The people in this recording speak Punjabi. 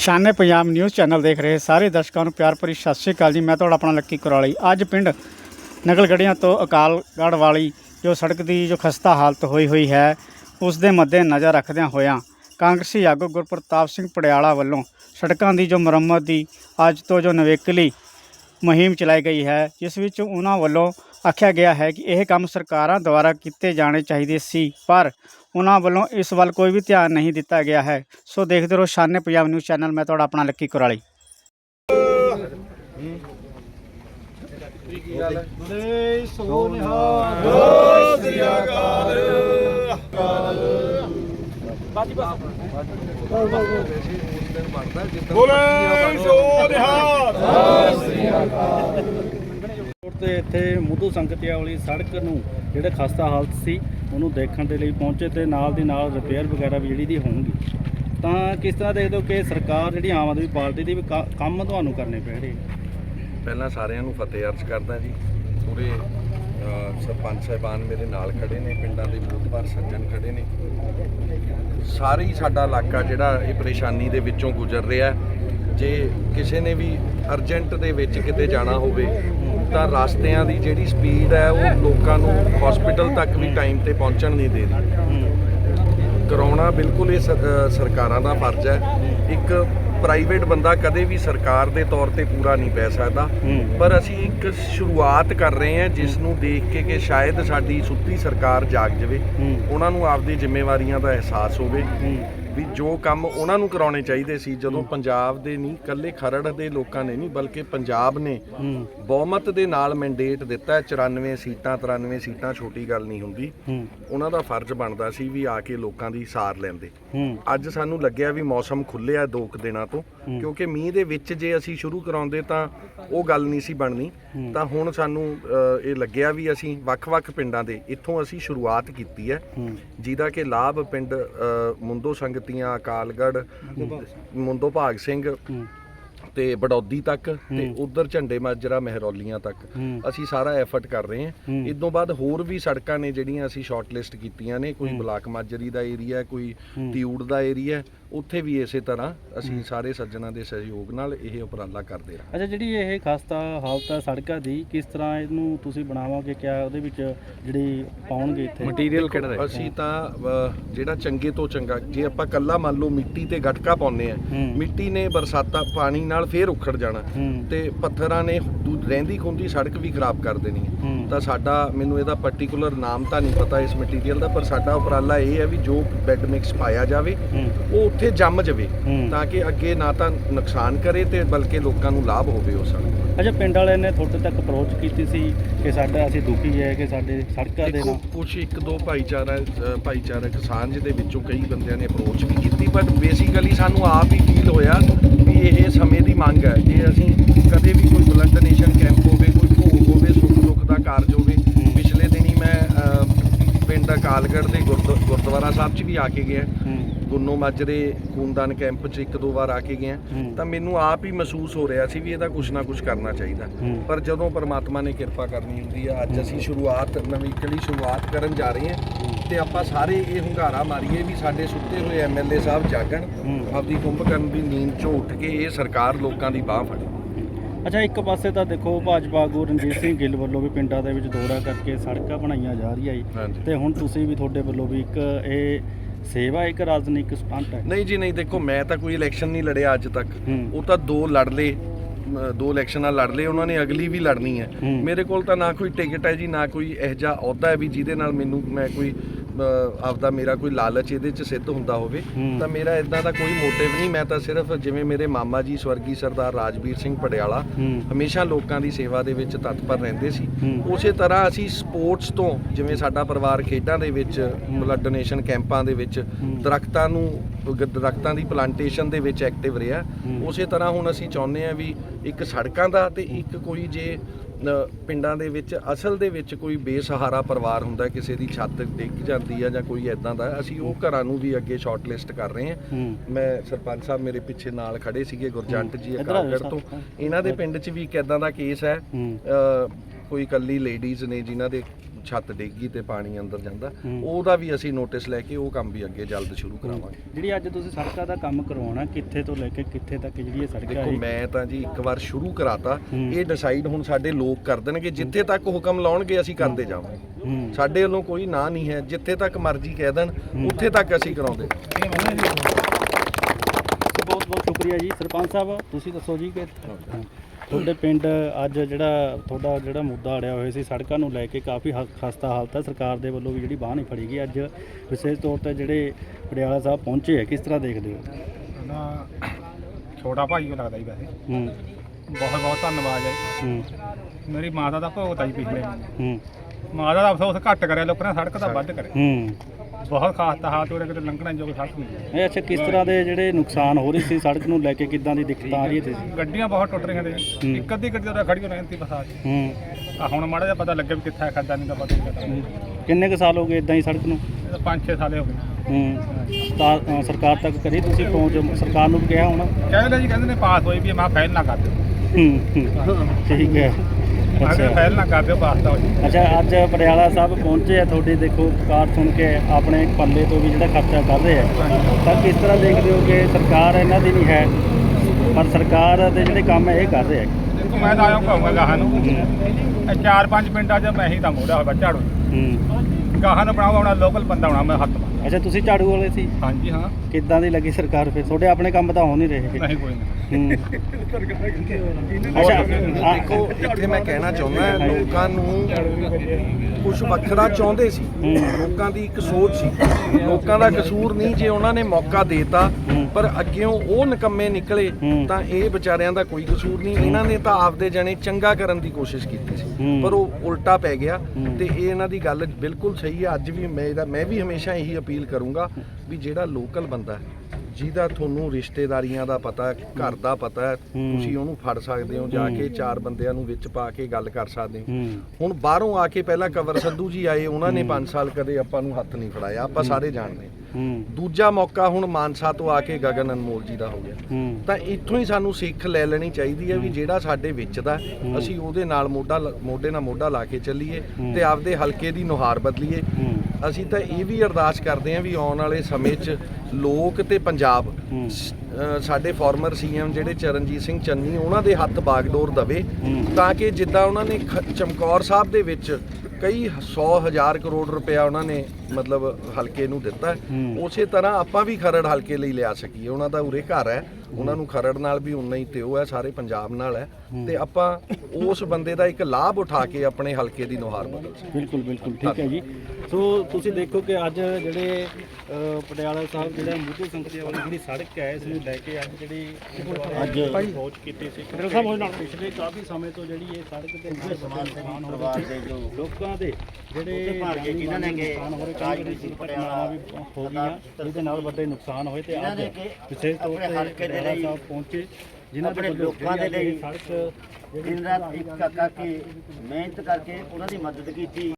ਸ਼ਾਨੇ ਪੰਜਾਬ ਨਿਊਜ਼ ਚੈਨਲ ਦੇਖ ਰਹੇ ਸਾਰੇ ਦਰਸ਼ਕਾਂ ਨੂੰ ਪਿਆਰ ਭਰੀ ਸਤਿ ਸ਼੍ਰੀ ਅਕਾਲ ਜੀ। ਮੈਂ ਤੁਹਾਡਾ ਆਪਣਾ ਲੱਕੀ ਕੁਰਾਲੀ। ਅੱਜ ਪਿੰਡ ਨਗਲਗੜੀਆਂ ਤੋਂ ਅਕਾਲਗੜ੍ਹ ਵਾਲੀ ਜੋ ਸੜਕ ਦੀ ਜੋ ਖਸਤਾ ਹਾਲਤ ਹੋਈ ਹੋਈ ਹੈ, ਉਸ ਦੇ ਮੱਦੇ ਨਜ਼ਰ ਰੱਖਦਿਆਂ ਹੋਇਆਂ ਕਾਂਗਰਸੀ ਆਗੂ ਗੁਰਪ੍ਰਤਾਪ ਸਿੰਘ ਪੜਿਆਲਾ ਵੱਲੋਂ ਸੜਕਾਂ ਦੀ ਜੋ ਮੁਰੰਮਤ ਦੀ ਅੱਜ ਤੋਂ ਜੋ ਨਵੇਕਲੀ ਮੁਹਿੰਮ ਚਲਾਈ ਗਈ ਹੈ, ਜਿਸ ਵਿੱਚ ਉਹਨਾਂ ਵੱਲੋਂ ਆਖਿਆ ਗਿਆ ਹੈ ਕਿ ਇਹ ਕੰਮ ਸਰਕਾਰਾਂ ਦੁਆਰਾ ਕੀਤੇ ਜਾਣੇ ਚਾਹੀਦੇ ਸੀ, ਪਰ ਉਹਨਾਂ ਵੱਲੋਂ ਇਸ ਵੱਲ ਕੋਈ ਵੀ ਧਿਆਨ ਨਹੀਂ ਦਿੱਤਾ ਗਿਆ ਹੈ। ਸੋ ਦੇਖਦੇ ਰਹੋ ਸ਼ਾਨੇ ਪੰਜਾਬ ਨਿਊਜ਼ ਚੈਨਲ, ਮੈਂ ਤੁਹਾਡਾ ਆਪਣਾ ਲੱਕੀ ਕੁਰਾਲੀ। ਰੋਡ ਤੇ ਇੱਥੇ ਮੁੱਦੂ ਸੰਗਤਿਆ ਵਾਲੀ ਸੜਕ ਨੂੰ ਜਿਹੜੇ ਖਸਤਾ ਹਾਲਤ ਸੀ, ਉਹਨੂੰ ਦੇਖਣ ਦੇ ਲਈ ਪਹੁੰਚੇ ਤੇ ਨਾਲ ਦੀ ਨਾਲ ਰਿਪੇਅਰ ਵਗੈਰਾ ਵੀ ਜਿਹੜੀ ਦੀ ਹੋਣਗੀ ਤਾਂ ਕਿਸ ਤਰ੍ਹਾਂ ਦੇਖਦੇ ਹੋ ਕਿ ਸਰਕਾਰ ਜਿਹੜੀ ਆਮ ਆਦਮੀ ਪਾਰਟੀ ਦੀ ਵੀ ਕਾ- ਕੰਮ ਤੁਹਾਨੂੰ ਕਰਨੇ ਪੈ ਰਹੇ? ਪਹਿਲਾਂ ਸਾਰਿਆਂ ਨੂੰ ਫਤਿਹ ਅਰਜ਼ ਕਰਦਾ ਜੀ। ਪੂਰੇ ਸਰਪੰਚ ਸਾਹਿਬਾਨ ਮੇਰੇ ਨਾਲ ਖੜੇ ਨੇ, ਪਿੰਡਾਂ ਦੇ ਬੂਥਵਾਰ ਸੱਜਣ ਖੜੇ ਨੇ। ਸਾਰੇ ਹੀ ਸਾਡਾ ਇਲਾਕਾ ਜਿਹੜਾ ਇਹ ਪਰੇਸ਼ਾਨੀ ਦੇ ਵਿੱਚੋਂ ਗੁਜ਼ਰ ਰਿਹਾ। ਜੇ ਕਿਸੇ ਨੇ ਵੀ ਅਰਜੈਂਟ ਦੇ ਵਿੱਚ ਕਿਤੇ ਜਾਣਾ ਹੋਵੇ ਤਾਂ ਰਸਤਿਆਂ ਦੀ ਜਿਹੜੀ ਸਪੀਡ ਹੈ ਉਹ ਲੋਕਾਂ ਨੂੰ ਹਸਪੀਟਲ ਤੱਕ ਵੀ ਟਾਈਮ ਤੇ ਪਹੁੰਚਣ ਨਹੀਂ ਦੇ ਰਹੀ। ਕਰਾਉਣਾ ਬਿਲਕੁਲ ਇਹ ਸਰਕਾਰਾਂ ਦਾ ਫਰਜ਼ ਹੈ। ਇੱਕ ਪ੍ਰਾਈਵੇਟ ਬੰਦਾ ਕਦੇ ਵੀ ਸਰਕਾਰ ਦੇ ਤੌਰ ਤੇ ਪੂਰਾ ਨਹੀਂ ਪੈ ਸਕਦਾ। ਪਰ ਅਸੀਂ ਇੱਕ ਸ਼ੁਰੂਆਤ ਕਰ ਰਹੇ ਹਾਂ ਜਿਸ ਨੂੰ ਦੇਖ ਕੇ ਕਿ ਸ਼ਾਇਦ ਸਾਡੀ ਸੁੱਤੀ ਸਰਕਾਰ ਜਾਗ ਜਾਵੇ। ਉਹਨਾਂ ਨੂੰ ਆਪਦੀ ਜ਼ਿੰਮੇਵਾਰੀਆਂ ਦਾ ਅਹਿਸਾਸ ਹੋਵੇ। ਵੀ ਜੋ ਕੰਮ ਉਹਨਾਂ ਨੂੰ ਕਰਾਉਣੇ ਚਾਹੀਦੇ ਸੀ ਜਦੋਂ ਪੰਜਾਬ ਦੇ ਨਹੀਂ ਕੱਲੇ ਖਰੜ ਦੇ ਲੋਕਾਂ ਨੇ ਨਹੀਂ ਬਲਕਿ ਪੰਜਾਬ ਨੇ ਬਹੁਮਤ ਦੇ ਨਾਲ ਮੈਂਡੇਟ ਦਿੱਤਾ ਹੈ 94 ਸੀਟਾਂ 93 ਸੀਟਾਂ ਛੋਟੀ ਗੱਲ ਨਹੀਂ ਹੁੰਦੀ। ਉਹਨਾਂ ਦਾ ਫਰਜ਼ ਬਣਦਾ ਸੀ ਵੀ ਆ ਕੇ ਲੋਕਾਂ ਦੀ ਸਾਰ ਲੈਂਦੇ। ਅੱਜ ਸਾਨੂੰ ਲੱਗਿਆ ਵੀ ਮੌਸਮ ਖੁੱਲਿਆ ਦੋ ਕੁ ਦਿਨਾਂ ਤੋਂ। ਕਿਉਂਕਿ ਮੀਂਹ ਦੇ ਵਿੱਚ ਜੇ ਅਸੀਂ ਸ਼ੁਰੂ ਕਰਾਉਂਦੇ ਤਾਂ ਉਹ ਗੱਲ ਨਹੀਂ ਸੀ ਬਣਨੀ। ਤਾਂ ਹੁਣ ਸਾਨੂੰ ਇਹ ਲੱਗਿਆ ਵੀ ਅਸੀਂ ਵੱਖ-ਵੱਖ ਪਿੰਡਾਂ ਦੇ ਇੱਥੋਂ ਅਸੀਂ ਸ਼ੁਰੂਆਤ ਕੀਤੀ ਹੈ। ਜਿਹਦਾ ਕਿ ਲਾਭ ਪਿੰਡ ਮੁੰਦੋ ਸੰਗਤੀਆਂ ਅਕਾਲਗੜ੍ਹ ਮੁੰਦੋ ਭਾਗ ਸਿੰਘ। ਤੇ ਬੜੌਦੀ ਤੱਕ ਤੇ। ਉਧਰ ਝੰਡੇ ਮਾਜਰਾ ਮਹਿਰੌਲੀਆਂ ਤੱਕ। ਅਸੀਂ ਸਾਰਾ ਐਫਰਟ ਕਰ ਰਹੇ ਹਾਂ। ਤੋਂ ਬਾਅਦ ਹੋਰ ਵੀ ਸੜਕਾਂ ਨੇ ਜਿਹੜੀਆਂ ਅਸੀਂ ਸ਼ਾਰਟ ਲਿਸਟ ਕੀਤੀਆਂ ਨੇ ਕੋਈ। ਬਲਾਕ ਮਾਜਰੀ ਦਾ ਏਰੀਆ ਕੋਈ। ਤਿਊੜ ਦਾ ਏਰੀਆ ਉੱਥੇ ਵੀ ਇਸੇ ਤਰ੍ਹਾਂ ਅਸੀਂ ਸਾਰੇ ਸੱਜਣਾ ਦੇ ਸਹਿਯੋਗ ਨਾਲ ਇਹ ਉਪਰਾਲਾ ਕਰਦੇ ਹਾਂ ਅੱਛਾ ਜਿਹੜੀ ਇਹ ਖਸਤਾ ਹਾਲਤ ਹੈ ਸੜਕਾਂ ਦੀ ਕਿਸ ਤਰ੍ਹਾਂ ਇਹਨੂੰ ਤੁਸੀਂ ਬਣਾਵੋਗੇ? ਕਿਆ ਉਹਦੇ ਵਿੱਚ ਜਿਹੜੀ ਪਾਉਣਗੇ ਇੱਥੇ? ਮਟੀਰੀਅਲ ਕਿਹੜਾ ਅਸੀਂ ਤਾਂ ਜਿਹੜਾ ਚੰਗੇ ਤੋਂ ਚੰਗਾ ਜੇ ਆਪਾਂ ਕੱਲਾ ਮੰਨ ਲਓ ਮਿੱਟੀ ਤੇ ਗਟਕਾ ਪਾਉਂਦੇ ਆ ਹੂੰ। ਮਿੱਟੀ ਨੇ ਬਰਸਾਤਾਂ ਪਾਣੀ ਨਾਲ ਫੇਰ ਉਖੜ ਜਾਣਾ। ਹੂੰ। ਤੇ ਪੱਥਰਾਂ ਨੇ ਦੂ- ਰਹਿੰਦੀ ਖੁੰਦੀ ਸੜਕ ਵੀ ਖਰਾਬ ਕਰ ਦੇਣੀ ਹੈ। ਹੂੰ। ਤਾਂ ਸਾਡਾ ਮੈਨੂੰ ਇਹਦਾ ਪਾਰਟਿਕੂਲਰ ਨਾਮ ਤਾਂ ਨਹੀਂ ਪਤਾ ਇਸ ਮਟੀਰੀਅਲ ਦਾ ਪਰ ਸਾਡਾ ਉਪਰਾਲਾ ਇਹ ਹੈ ਵੀ ਜੋ ਬੈੱਡ ਮਿਕਸ ਪਾਇਆ ਜਾਵੇ ਉਹ ਉੱਥੇ ਜੰਮ ਜਾਵੇ ਤਾਂ ਕਿ ਅੱਗੇ ਨਾ ਤਾਂ ਨੁਕਸਾਨ ਕਰੇ ਤੇ ਬਲਕਿ ਲੋਕਾਂ ਨੂੰ ਲਾਭ ਹੋਵੇ ਉਸ ਨਾਲ ਅੱਛਾ ਪਿੰਡ ਵਾਲਿਆਂ ਨੇ ਤੁਹਾਡੇ ਤੱਕ ਅਪਰੋਚ ਕੀਤੀ ਸੀ ਕਿ ਸਾਡਾ ਅਸੀਂ ਦੁਖੀ ਹੈ ਕਿ ਸਾਡੇ ਸੜਕਾਂ ਦੇ ਨਾਲ? ਕੁਛ ਇੱਕ ਦੋ ਭਾਈਚਾਰਾ ਭਾਈਚਾਰਕ ਸਾਂਝ ਦੇ ਵਿੱਚੋਂ ਕਈ ਬੰਦਿਆਂ ਨੇ ਅਪਰੋਚ ਵੀ ਕੀਤੀ ਬਟ ਬੇਸਿਕਲੀ ਸਾਨੂੰ ਆਪ ਹੀ ਫੀਲ ਹੋਇਆ ਵੀ ਇਹ ਸਮੇਂ ਦੀ ਮੰਗ ਹੈ ਜੇ ਅਸੀਂ ਕਦੇ ਵੀ ਕੋਈ ਬਲੱਡ ਡੋਨੇਸ਼ਨ ਕੈਂਪ ਹੋਵੇ ਕੋਈ ਭੋਗ ਹੋਵੇ ਸੁੱਖ ਦੁੱਖ ਦਾ ਕਾਰਜ ਹੋਵੇ। ਪਿਛਲੇ ਦਿਨੀ ਮੈਂ ਪਿੰਡ ਅਕਾਲਗੜ੍ਹ ਦੇ ਗੁਰਦੁ- ਗੁਰਦੁਆਰਾ ਸਾਹਿਬ 'ਚ ਵੀ ਆ ਕੇ ਗਿਆ। ਗੁੰਨੋ ਮਾਜਰੇ ਖੂਨਦਾਨ ਕੈਂਪ 'ਚ ਇੱਕ ਦੋ ਵਾਰ ਆ ਕੇ ਗਿਆ। ਤਾਂ ਮੈਨੂੰ ਆਪ ਹੀ ਮਹਿਸੂਸ ਹੋ ਰਿਹਾ ਸੀ ਵੀ ਇਹਦਾ ਕੁਝ ਨਾ ਕੁਝ ਕਰਨਾ ਚਾਹੀਦਾ। ਪਰ ਜਦੋਂ ਪਰਮਾਤਮਾ ਨੇ ਕਿਰਪਾ ਕਰਨੀ ਹੁੰਦੀ ਆ ਅੱਜ ਅਸੀਂ ਸ਼ੁਰੂਆਤ ਨਵੀਂ ਕਲੀ ਸ਼ੁਰੂਆਤ ਕਰਨ ਜਾ ਰਹੇ ਹਾਂ। ਤੇ ਆਪਾਂ ਸਾਰੇ ਇਹ ਹੁੰਗਾਰਾ ਮਾਰੀਏ ਵੀ ਸਾਡੇ ਸੁੱਤੇ ਹੋਏ ਐਮਐਲਏ ਸਾਹਿਬ ਜਾਗਣ। ਆਪਦੀ ਕੁੰਭਕਰਨ ਦੀ ਨੀਂਦ ਚੋਂ ਉੱਠ ਕੇ ਇਹ ਸਰਕਾਰ ਲੋਕਾਂ ਦੀ ਬਾਹ ਫੜੇ। ਅੱਛਾ ਇੱਕ ਪਾਸੇ ਤਾਂ ਦੇਖੋ ਭਾਜਪਾ ਆਗੂ ਰਣਜੀਤ ਸਿੰਘ ਗਿੱਲ ਵੱਲੋਂ ਵੀ ਪਿੰਡਾਂ ਦੇ ਵਿੱਚ ਦੌਰਾ ਕਰਕੇ ਸੜਕਾਂ ਬਣਾਈਆਂ ਜਾ ਰਹੀਆਂ ਜੀ। ਤੇ ਹੁਣ ਤੁਸੀਂ ਵੀ ਤੁਹਾਡੇ ਵੱਲੋਂ ਵੀ ਇੱਕ ਇਹ ਸੇਵਾ ਇੱਕ ਰਾਜਨੀਤਿਕ ਸਟੰਟ ਹੈ। ਨਹੀਂ ਜੀ ਨਹੀਂ ਦੇਖੋ ਮੈਂ ਤਾਂ ਕੋਈ ਇਲੈਕਸ਼ਨ ਨਹੀਂ ਲੜਿਆ ਅੱਜ ਤੱਕ। ਉਹ ਤਾਂ ਦੋ ਲੜ ਲਏ ਦੋ ਇਲੈਕਸ਼ਨਾਂ ਲੜ ਲਏ ਉਹਨਾਂ ਨੇ ਅਗਲੀ ਵੀ ਲੜਨੀ ਹੈ। ਮੇਰੇ ਕੋਲ ਤਾਂ ਨਾ ਕੋਈ ਟਿਕਟ ਹੈ ਜੀ ਨਾ ਕੋਈ ਇਹੋ ਜਿਹਾ ਅਹੁਦਾ ਹੈ ਵੀ ਜਿਹਦੇ ਨਾਲ ਮੈਨੂੰ ਮੈਂ ਕੋਈ ਆਪਦਾ ਮੇਰਾ ਕੋਈ ਲਾਲਚ ਇਹਦੇ 'ਚ ਸਿੱਧ ਹੁੰਦਾ ਹੋਵੇ। ਤਾਂ ਮੇਰਾ ਇਦਾਂ ਦਾ ਕੋਈ ਮੋਟਿਵ ਨਹੀਂ ਮੈਂ ਤਾਂ ਸਿਰਫ ਜਿਵੇਂ ਮੇਰੇ ਮਾਮਾ ਜੀ ਸਵਰਗੀ ਸਰਦਾਰ ਰਾਜਵੀਰ ਸਿੰਘ ਪਟਿਆਲਾ ਹਮੇਸ਼ਾ ਲੋਕਾਂ ਦੀ ਸੇਵਾ ਦੇ ਵਿੱਚ ਤਤਪਰ ਰਹਿੰਦੇ ਸੀ। ਉਸੇ ਤਰ੍ਹਾਂ ਅਸੀਂ ਸਪੋਰਟਸ ਤੋਂ ਜਿਵੇਂ ਸਾਡਾ ਪਰਿਵਾਰ ਖੇਡਾਂ ਦੇ ਵਿੱਚ ਬਲੱਡ ਡੋਨੇਸ਼ਨ ਕੈਂਪਾਂ ਦੇ ਵਿੱਚ। ਦਰਖਤਾਂ ਨੂੰ ਦਰਖਤਾਂ ਦੀ ਪਲਾਂਟੇਸ਼ਨ ਦੇ ਵਿੱਚ ਐਕਟਿਵ ਰਿਹਾ। ਉਸੇ ਤਰ੍ਹਾਂ ਹੁਣ ਅਸੀਂ ਚਾਹੁੰਦੇ ਹਾਂ ਵੀ ਇੱਕ ਸੜਕਾਂ ਦਾ ਤੇ ਇੱਕ ਕੋਈ ਜੇ ਪਿੰਡਾਂ ਦੇ ਵਿੱਚ ਅਸਲ ਦੇ ਵਿੱਚ ਕੋਈ ਬੇਸਹਾਰਾ ਪਰਿਵਾਰ ਹੁੰਦਾ ਕਿਸੇ ਦੀ ਛੱਤ ਡਿੱਗ ਜਾਂਦੀ ਹੈ ਜਾਂ ਕੋਈ ਐਦਾਂ ਦਾ ਅਸੀਂ ਉਹ ਘਰਾਂ ਨੂੰ ਵੀ ਅੱਗੇ ਸ਼ਾਰਟ ਲਿਸਟ ਕਰ ਰਹੇ ਹਾਂ। ਮੈਂ ਸਰਪੰਚ ਸਾਹਿਬ ਮੇਰੇ ਪਿੱਛੇ ਨਾਲ ਖੜੇ ਸੀਗੇ ਗੁਰਜੰਟ ਜੀ ਆ ਅਕਾਲਗੜ੍ਹ ਤੋਂ। ਇਹਨਾਂ ਦੇ ਪਿੰਡ 'ਚ ਵੀ ਇੱਕ ਐਦਾਂ ਦਾ ਕੇਸ ਹੈ। ਕੋਈ ਇਕੱਲੀ ਲੇਡੀਜ਼ ਨੇ ਜਿਨ੍ਹਾਂ ਦੇ ਛੱਤ ਡੇਗੀ ਤੇ ਪਾਣੀ ਅੰਦਰ ਜਾਂਦਾ। ਉਹਦਾ ਵੀ ਅਸੀਂ ਨੋਟਿਸ ਲੈ ਕੇ ਉਹ ਕੰਮ ਵੀ ਅੱਗੇ ਜਲਦ ਸ਼ੁਰੂ ਕਰਾਵਾਂਗੇ। ਜਿਹੜੀ ਅੱਜ ਤੁਸੀਂ ਸੜਕਾਂ ਦਾ ਕੰਮ ਕਰਵਾਉਣਾ ਕਿੱਥੇ ਤੋਂ ਲੈ ਕੇ ਕਿੱਥੇ ਤੱਕ ਜਿਹੜੀ ਇਹ ਸੜਕਾਂ ਦੇਖੋ ਮੈਂ ਤਾਂ ਜੀ ਇੱਕ ਵਾਰ ਸ਼ੁਰੂ ਕਰਾਤਾ। ਇਹ ਡਿਸਾਈਡ ਹੁਣ ਸਾਡੇ ਲੋਕ ਕਰ ਦੇਣਗੇ। ਜਿੱਥੇ ਤੱਕ ਹੁਕਮ ਲਾਉਣਗੇ ਅਸੀਂ ਕਰਦੇ ਜਾਵਾਂਗੇ। ਸਾਡੇ ਵੱਲੋਂ ਕੋਈ ਨਾ ਨਹੀਂ ਹੈ। ਜਿੱਥੇ ਤੱਕ ਮਰਜ਼ੀ ਕਹਿ ਦੇਣ ਉੱਥੇ ਤੱਕ ਅਸੀਂ ਕਰਾਉਂਦੇ। ਸ਼ੁਕਰੀਆ ਜੀ। ਸਰਪੰਚ ਸਾਹਿਬ ਤੁਸੀਂ ਦੱਸੋ ਜੀ ਕਿ ਤੁਹਾਡੇ ਪਿੰਡ ਅੱਜ ਜਿਹੜਾ ਤੁਹਾਡਾ ਜਿਹੜਾ ਮੁੱਦਾ ਅੜਿਆ ਹੋਇਆ ਸੀ ਸੜਕਾਂ ਨੂੰ ਲੈ ਕੇ ਕਾਫੀ ਹ- ਖਸਤਾ ਹਾਲਤ ਹੈ। ਸਰਕਾਰ ਦੇ ਵੱਲੋਂ ਵੀ ਜਿਹੜੀ ਬਾਹ ਨਹੀਂ ਫੜੀ ਗਈ। ਅੱਜ ਵਿਸ਼ੇਸ਼ ਤੌਰ ਤੇ ਜਿਹੜੇ ਪਟਿਆਲਾ ਸਾਹਿਬ ਪਹੁੰਚੇ ਹੈ ਕਿਸ ਤਰ੍ਹਾਂ ਦੇਖਦੇ ਹੋ? ਨਾ ਛੋਟਾ ਭਾਈ ਉਹ ਲੱਗਦਾ ਜੀ ਵੈਸੇ। ਹੂੰ। ਬਹੁਤ ਬਹੁਤ ਧੰਨਵਾਦ ਹੈ। ਹੂੰ। ਮੇਰੀ ਮਾਤਾ ਦਾ ਭੋਗ ਆਈ ਪਿਛਲੇ। ਹੂੰ। ਮਾਤਾ ਦਾ ਅਫਸੋਸ ਘੱਟ ਕਰਿਆ ਲੋਕਾਂ ਨੇ ਸੜਕ ਦਾ ਵੱਧ ਕਰਿਆ। ਹੂੰ। ਬਹੁਤ ਖਾਸ ਹਾਲਤ ਉਹਦੇ ਕਿਤੇ ਲੰਘਣਾ ਜੋ ਸੜਕ ਨਹੀਂ। ਇਹ ਅੱਛਾ ਕਿਸ ਤਰ੍ਹਾਂ ਦੇ ਜਿਹੜੇ ਨੁਕਸਾਨ ਹੋ ਰਹੇ ਸੀ? ਸੜਕ ਨੂੰ ਲੈ ਕੇ ਕਿੱਦਾਂ ਦੀ ਦਿੱਕਤਾਂ ਆ ਰਹੀਆਂ ਸੀ? ਗੱਡੀਆਂ ਬਹੁਤ ਟੁੱਟ ਰਹੀਆਂ ਨੇ। ਹੂੰ। ਇੱਕ ਅੱਧੀ ਗੱਡੀ ਤਾਂ ਖੜੀ ਹੋ ਰਹਿੰਦੀ ਬਸ ਆ ਹੂੰ। ਆ ਹੁਣ ਮਾੜਾ ਜਿਹਾ ਪਤਾ ਲੱਗੇ ਵੀ ਕਿੱਥੇ ਹੈ ਖੱਡਾ ਨਹੀਂ ਤਾਂ ਪਤਾ ਨਹੀਂ ਹੂੰ। ਕਿੰਨੇ ਕੁ ਸਾਲ ਹੋ ਗਏ ਇਦਾਂ ਹੀ ਸੜਕ ਨੂੰ? ਇਹ ਤਾਂ 5-6 ਸਾਲੇ ਹੋ ਗਏ। ਹੂੰ। ਤਾਂ ਸਰਕਾਰ ਤੱਕ ਕਰੀ ਤੁਸੀਂ ਪਹੁੰਚ? ਸਰਕਾਰ ਨੂੰ ਕਿਹਾ ਹੋਣਾ? ਕਹਿੰਦੇ ਜੀ ਕਹਿੰਦੇ ਨੇ ਪਾਸ ਹੋਈ ਵੀ ਮੈਂ ਫਾਈਲ ਨਾ ਕਰ ਦਿਓ। ਹੂੰ ਹੂੰ। ਠੀਕ ਹੈ। ਅਗਰ ਅੱਛਾ ਫਾਈਲ ਨਾ ਕਰ ਦਿਓ ਅੱਛਾ ਅੱਜ ਪਟਿਆਲਾ ਸਾਹਿਬ ਪਹੁੰਚੇ ਆ ਤੁਹਾਡੀ ਦੇਖੋ ਕਾਰ ਸੁਣ ਕੇ ਆਪਣੇ ਪੱਲੇ ਤੋਂ ਵੀ ਜਿਹੜਾ ਖਰਚਾ ਕਰ ਰਹੇ ਆ। ਤਾਂ ਕਿਸ ਤਰ੍ਹਾਂ ਦੇਖਦੇ ਹੋ ਕਿ ਸਰਕਾਰ ਇਹਨਾਂ ਦੀ ਨਹੀਂ ਹੈ ਪਰ ਸਰਕਾਰ ਦੇ ਜਿਹੜੇ ਕੰਮ ਇਹ ਕਰ ਰਹੇ ਆ? ਦੇਖੋ ਮੈਂ ਤਾਂ ਆਇਆ ਕਹੂੰਗਾ ਗਾਹਾਂ ਨੂੰ ਇਹ ਚਾਰ ਪੰਜ ਪਿੰਡਾਂ 'ਚ ਮੈਂ ਹੀ ਤਾਂ ਮੋੜਾ ਹੋਇਆ ਝਾੜੂ। ਹੂੰ। ਗਾਹਾਂ ਨੂੰ ਬਣਾਉਂਗਾ ਆਪਣਾ ਲੋਕਲ ਬੰਦਾ ਹੋਣਾ ਮੈਂ ਹੱਥ ਮਾਰ ਅੱਛਾ ਤੁਸੀਂ ਝਾੜੂ ਵਾਲੇ ਸੀ? ਹਾਂਜੀ ਹਾਂ। ਕਿੱਦਾਂ ਦੀ ਲੱਗੀ ਸਰਕਾਰ ਫਿਰ? ਤੁਹਾਡੇ ਆਪਣੇ ਕੰਮ ਤਾਂ ਹੋ ਨਹੀਂ ਰਹੇ। ਨਹੀਂ ਕੋਈ ਨਹੀਂ। ਹੂੰ। ਅੱਛਾ ਆ- ਦੇਖੋ ਇੱਥੇ ਮੈਂ ਕਹਿਣਾ ਚਾਹੁੰਦਾ ਲੋਕਾਂ ਨੂੰ ਕੁਝ ਵੱਖਰਾ ਚਾਹੁੰਦੇ ਸੀ। ਲੋਕਾਂ ਦੀ ਇੱਕ ਸੋਚ ਸੀ। ਲੋਕਾਂ ਦਾ ਕਸੂਰ ਨਹੀਂ ਜੇ ਉਹਨਾਂ ਨੇ ਮੌਕਾ ਦੇਤਾ ਹੂੰ। ਪਰ ਅੱਗਿਓਂ ਉਹ ਨਕੰਮੇ ਨਿਕਲੇ ਹੂੰ। ਤਾਂ ਇਹ ਵਿਚਾਰਿਆਂ ਦਾ ਕੋਈ ਕਸੂਰ ਨਹੀਂ। ਇਹਨਾਂ ਨੇ ਤਾਂ ਆਪਦੇ ਜਣੇ ਚੰਗਾ ਕਰਨ ਦੀ ਕੋਸ਼ਿਸ਼ ਕੀਤੀ ਸੀ। ਹੂੰ। ਪਰ ਉਹ ਉਲਟਾ ਪੈ ਗਿਆ ਹੂੰ। ਤੇ ਇਹ ਇਹਨਾਂ ਦੀ ਗੱਲ ਬਿਲਕੁਲ ਸਹੀ ਹੈ। ਅੱਜ ਵੀ ਮੈਂ ਇਹਦਾ ਮੈਂ ਵੀ ਹਮੇਸ਼ਾ ਇਹੀ ਅਪੀਲ ਕਰੂੰਗਾ ਵੀ ਜਿਹੜਾ ਲੋਕਲ ਬੰਦਾ ਹੈ ਜਿਹਦਾ ਤੁਹਾਨੂੰ ਰਿਸ਼ਤੇਦਾਰੀਆਂ ਦਾ ਪਤਾ ਹੈ ਘਰ ਦਾ ਪਤਾ। ਤੁਸੀਂ ਉਹਨੂੰ ਫੜ ਸਕਦੇ ਹੋ ਜਾ ਕੇ ਚਾਰ ਬੰਦਿਆਂ ਨੂੰ ਵਿੱਚ ਪਾ ਕੇ ਗੱਲ ਕਰ ਸਕਦੇ ਹੋ। ਹੁਣ ਬਾਹਰੋਂ ਆ ਕੇ ਪਹਿਲਾਂ ਕਵਰ ਸੰਧੂ ਜੀ ਆਏ ਉਹਨਾਂ ਨੇ 5 ਸਾਲ ਕਦੇ ਆਪਾਂ ਨੂੰ ਹੱਥ ਨਹੀਂ ਫੜਾਇਆ ਆਪਾਂ ਸਾਰੇ ਜਾਣਦੇ ਦੂਜਾ ਮੌਕਾ ਹੁਣ ਮਾਨਸਾ ਤੋਂ ਆ ਕੇ ਗਗਨ ਅਨਮੋਲ ਜੀ ਦਾ ਹੋ ਗਿਆ। ਤਾਂ ਇੱਥੋਂ ਹੀ ਸਾਨੂੰ ਸਿੱਖ ਲੈ ਲੈਣੀ ਚਾਹੀਦੀ ਹੈ ਵੀ ਜਿਹੜਾ ਸਾਡੇ ਵਿੱਚ ਦਾ। ਅਸੀਂ ਉਹਦੇ ਨਾਲ ਮੋਢਾ ਮੋਢੇ ਨਾਲ ਮੋਢਾ ਲਾ ਕੇ ਚੱਲੀਏ। ਤੇ ਆਪਦੇ ਹਲਕੇ ਦੀ ਨੁਹਾਰ ਬਦਲੀਏ। ਅਸੀਂ ਤਾਂ ਇਹ ਵੀ ਅਰਦਾਸ ਕਰਦੇ ਹਾਂ ਵੀ ਆਉਣ ਵਾਲੇ ਸਮੇਂ 'ਚ ਲੋਕ ਤੇ ਪੰਜਾਬ ਸਾਡੇ ਫਾਰਮਰ ਸੀਐਮ ਜਿਹੜੇ ਚਰਨਜੀਤ ਸਿੰਘ ਚੰਨੀ ਉਹਨਾਂ ਦੇ ਹੱਥ ਬਾਗਡੋਰ ਦਵੇ। ਤਾਂ ਕਿ ਜਿੱਦਾਂ ਉਹਨਾਂ ਨੇ ਚਮਕੌਰ ਸਾਹਿਬ ਦੇ ਵਿੱਚ ਕਈ 100 ਹਜ਼ਾਰ ਕਰੋੜ ਰੁਪਇਆ ਉਹਨਾਂ ਨੇ ਮਤਲਬ ਹਲਕੇ ਨੂੰ ਦਿੱਤਾ। ਉਸੇ ਤਰ੍ਹਾਂ ਆਪਾਂ ਵੀ ਖਰੜ ਹਲਕੇ ਲਈ ਲਿਆ ਸਕੀਏ ਉਹਨਾਂ ਦਾ ਉਰੇ ਘਰ ਹੈ ਉਹਨਾਂ ਨੂੰ ਖਰੜ ਨਾਲ ਵੀ ਉਨਾ ਹੀ ਤਿਓ ਹੈ ਸਾਰੇ ਪੰਜਾਬ ਨਾਲ ਹੈ। ਤੇ ਆਪਾਂ ਉਸ ਬੰਦੇ ਦਾ ਇੱਕ ਲਾਭ ਉਠਾ ਕੇ ਆਪਣੇ ਹਲਕੇ ਦੀ ਨੁਹਾਰ ਬਦਲ ਬਿਲਕੁਲ ਬਿਲਕੁਲ ਠੀਕ ਹੈ ਜੀ। ਸੋ ਤੁਸੀਂ ਦੇਖੋ ਕਿ ਅੱਜ ਜਿਹੜੇ ਪਟਿਆਲਾ ਸਾਹਿਬ ਜਿਹੜਾ ਮੂਧੂ ਸੰਗਤੀਆਂ ਵਾਲੀ ਜਿਹੜੀ ਸੜਕ ਹੈ ਇਸ ਨੂੰ ਲੈ ਕੇ ਅੱਜ ਜਿਹੜੀ ਅੱਜ ਪਹੁੰਚ ਕੀਤੀ ਸੀ। ਪਟਿਆਲਾ ਸਾਹਿਬ ਨਾਲ ਪਿਛਲੇ ਕਾਫੀ ਸਮੇਂ ਤੋਂ ਜਿਹੜੀ ਇਹ ਸੜਕ ਤੇ ਜਿਹੜੇ ਸਮਾਨ ਹੋ ਰਹੇ ਸੀ ਲੋਕਾਂ ਦੇ ਜਿਹੜੇ ਭਾਰ ਕੇ ਕਿਹਨਾਂ ਨੇ ਨੁਕਸਾਨ ਹੋ ਰਹੇ ਕਈ ਵਾਰੀ ਦੁਰਘਟਨਾਵਾਂ ਵੀ ਹੋ ਗਈਆਂ ਜਿਹਦੇ ਨਾਲ ਵੱਡੇ ਨੁਕਸਾਨ ਹੋਏ ਤੇ ਅੱਜ ਵਿਸ਼ੇਸ਼ ਤੌਰ ਤੇ ਸਾਹਿਬ ਪਹੁੰਚੇ ਜਿਨ੍ਹਾਂ ਦੇ ਲੋਕਾਂ ਦੇ ਲਈ ਦਿਨ ਰਾਤ ਇੱਕ ਕਰਕੇ ਮਿਹਨਤ ਕਰਕੇ ਉਹਨਾਂ ਦੀ ਮਦਦ ਕੀਤੀ।